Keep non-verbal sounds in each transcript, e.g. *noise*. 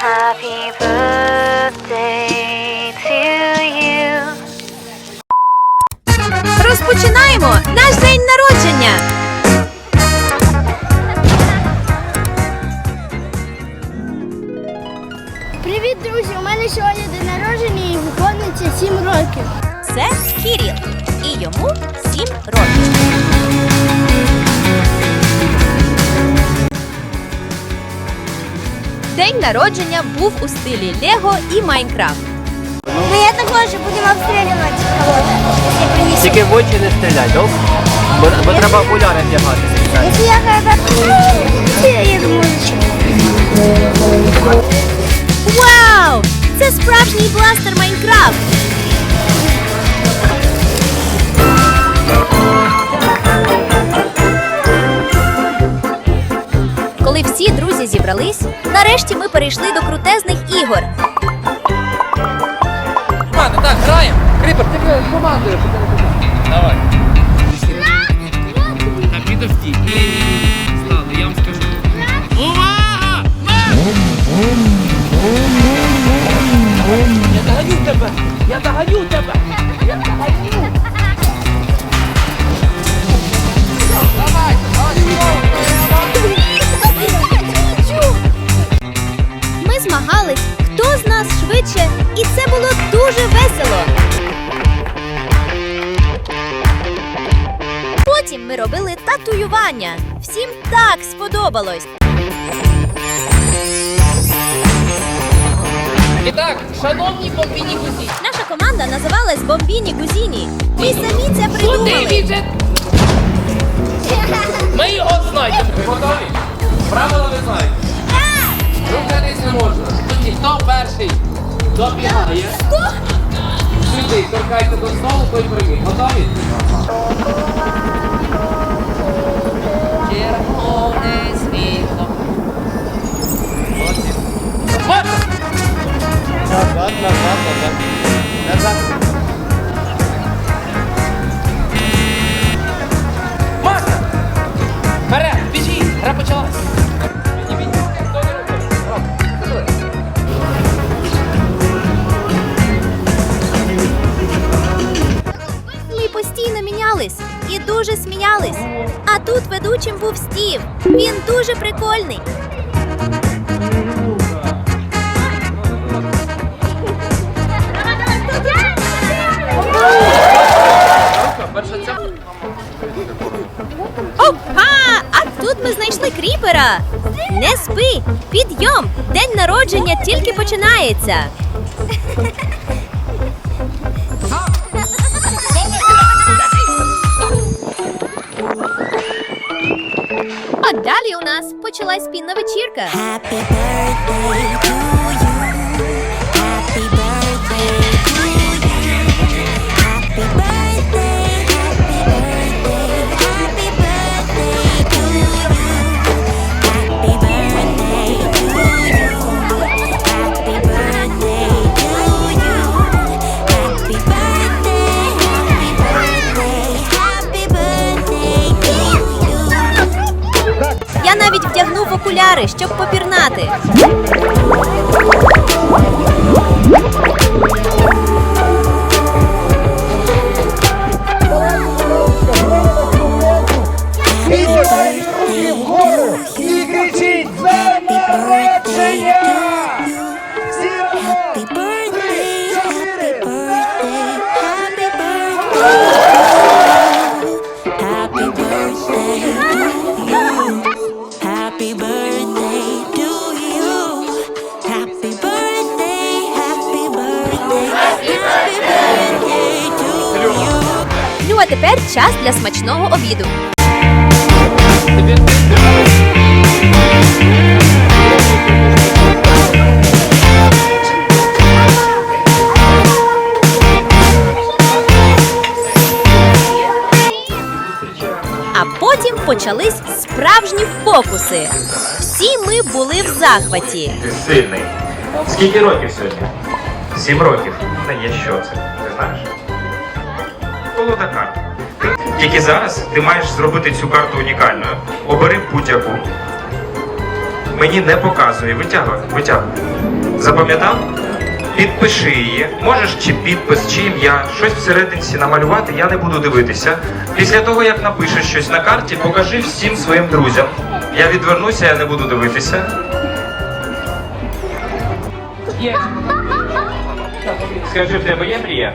Happy birthday to you. Розпочинаємо наш день народження. Привіт, друзі! У мене сьогодні день народження і виповниться 7 років. Це Кіріл. І йому 7 років. День народження був у стилі Лего і Майнкрафт. Ну я також будемо обстрілювати кого-то. Тільки в очі не стріляй, добре? Бо, бо треба окуляри вдягати. Якщо я. Вау! Це справжній бластер Майнкрафт. Коли всі друзі зібрались, нарешті ми перейшли до крутезних ігор. Ладно, так, граємо. Кріпер, ти командуєш. Давай. Так, підожди. Стали, я вам скажу. Увага! Я доганю тебе! Я доганю тебе! Я доганю! Змагались, хто з нас швидше, і це було дуже весело. Потім ми робили татуювання. Всім так сподобалось. І так, шановні бомбіні гусі. Наша команда називалась Бомбіні Гузіні. Ми самі це придумали. *laughs* Ми його знайдемо. Ви готові? Правила ви знаєте. Добігає? Сюди, торкайте до столу, той прийміть. Готові? Червоне світло. Назад, назад, назад. Назад. Постійно мінялись і дуже сміялись. А тут ведучим був Стів. Він дуже прикольний. Опа! А тут ми знайшли кріпера. Не спи! Підйом! День народження тільки починається. Далі у нас почалась пінна вечірка. Happy birthday to окуляри, щоб попірнати. Ну а тепер час для смачного обіду. А потім почались справжні фокуси. Всі ми були в захваті. Ти сильний. Скільки років сьогодні? Сім років. Та є що це? Ти знаєш? Колода карт. Тільки зараз ти маєш зробити цю карту унікальною. Обери будь-яку. мені не показує. Витягуй, витягуй. Запам'ятав? Підпиши її. Можеш чи підпис, чи ім'я, щось всерединці намалювати, я не буду дивитися. Після того, як напишеш щось на карті, покажи всім своїм друзям. Я відвернуся, я не буду дивитися. Є. Скажи, в тебе є мрія?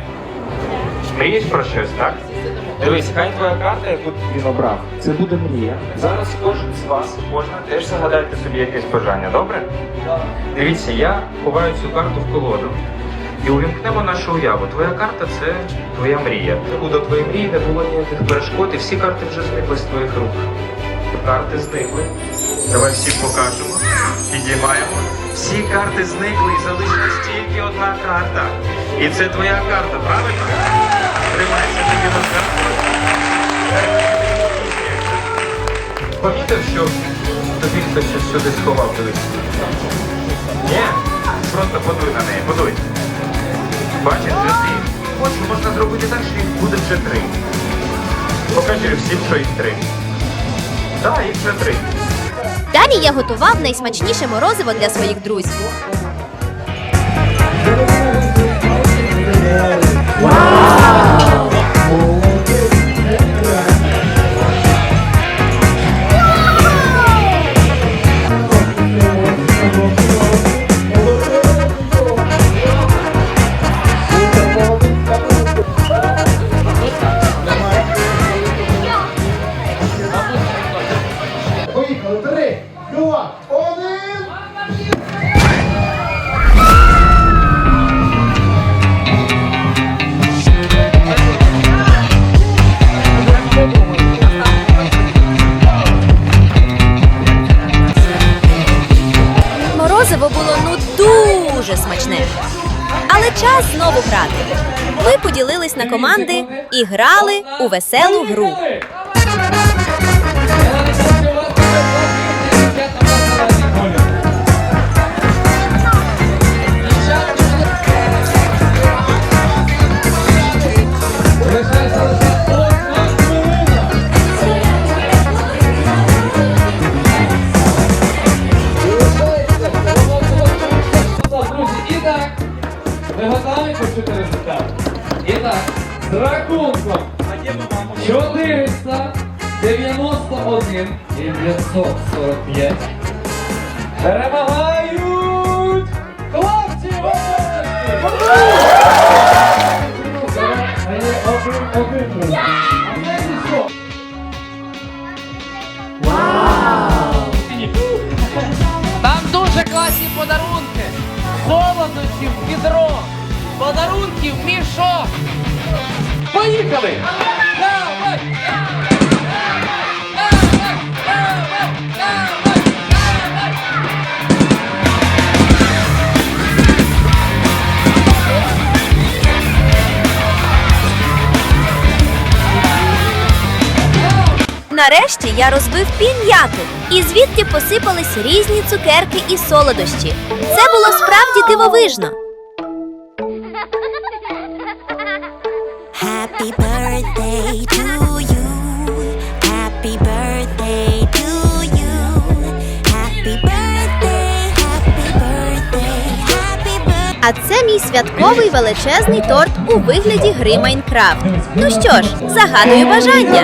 Мрієш про щось, так? Дивись, хай твоя карта, яку він обрав, це буде мрія. Зараз кожен з вас, кожна теж загадайте собі якесь бажання, добре? Дивіться, я ховаю цю карту в колоду. І увімкнемо нашу уяву. Твоя карта це твоя мрія. До твоєї мрії не було ніяких перешкод, і всі карти вже зникли з твоїх рук. Карти зникли. Давай всім покажемо. Підіймаємо. Всі карти зникли і залишилась тільки одна карта. І це твоя карта, правильно? Тримайся тобі на карту. Помітив, що тобі хтось щось сюди сховав, дивись. Ні? Просто подуй на неї, подуй. Бачиш, вже дві. Хочу, можна зробити так, що їх буде вже три. Покажи всім, що їх три. Так, їх вже три. Далі я готував найсмачніше морозиво для своїх друзів. Морозиво було ну дуже смачне. Але час знову грати. Ми поділились на команди і грали у веселу гру. З рахунком 491 і 945 перемагають хлопці! Володимирські! А є один, один, друзі. А знаєте що? Там дуже класні подарунки. Солодощі в відро. Подарунки в мішок. Поїхали! Нарешті я розбив пін'яту, і звідти посипались різні цукерки і солодощі. Це було справді дивовижно. Happy birthday to you. Happy birthday to you. Happy birthday, happy birthday, happy birthday. А це мій святковий величезний торт у вигляді гри Майнкрафт. Ну що ж, загадую бажання.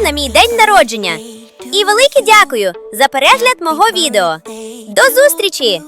На мій день народження. І велике дякую за перегляд мого відео. До зустрічі!